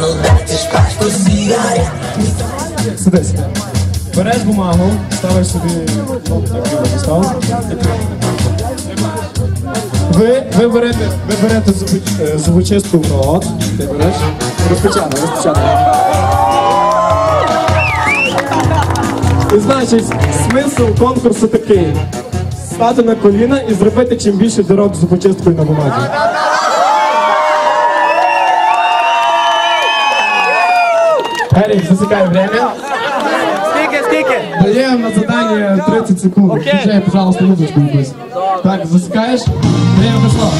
dá espaço por. Сидись. Береш бумагу, ставиш собі поставив. Ви, ви берете, ви берете зуби- е, зубочистку в рот. Ти береш. Розпочали, розпочали. І значить, смисл конкурсу такий. Стати на коліна і зробити чим більше дирок з зубочисткою на бумагі. Эрик, засекай время. Стики, стики. Даем на задание 30 секунд. Включай, пожалуйста, музычку. Так, засекаешь? Время пошло.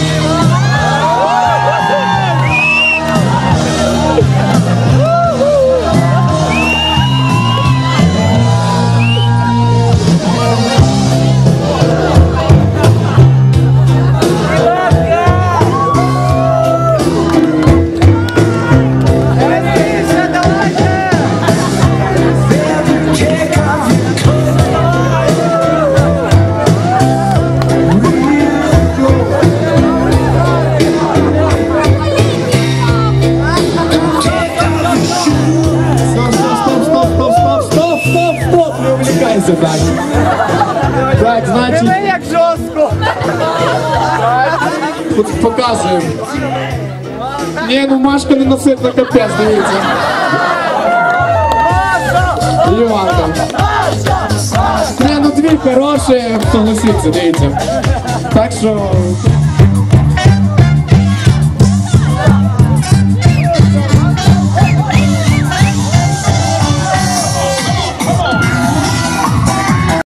Не так. Так, значить, Диви, як жорстко! показуємо. Ні, ну Машка не носить на капець, дивіться. Іванка. Ні, ну дві хороші, согласіться, дивіться. Так що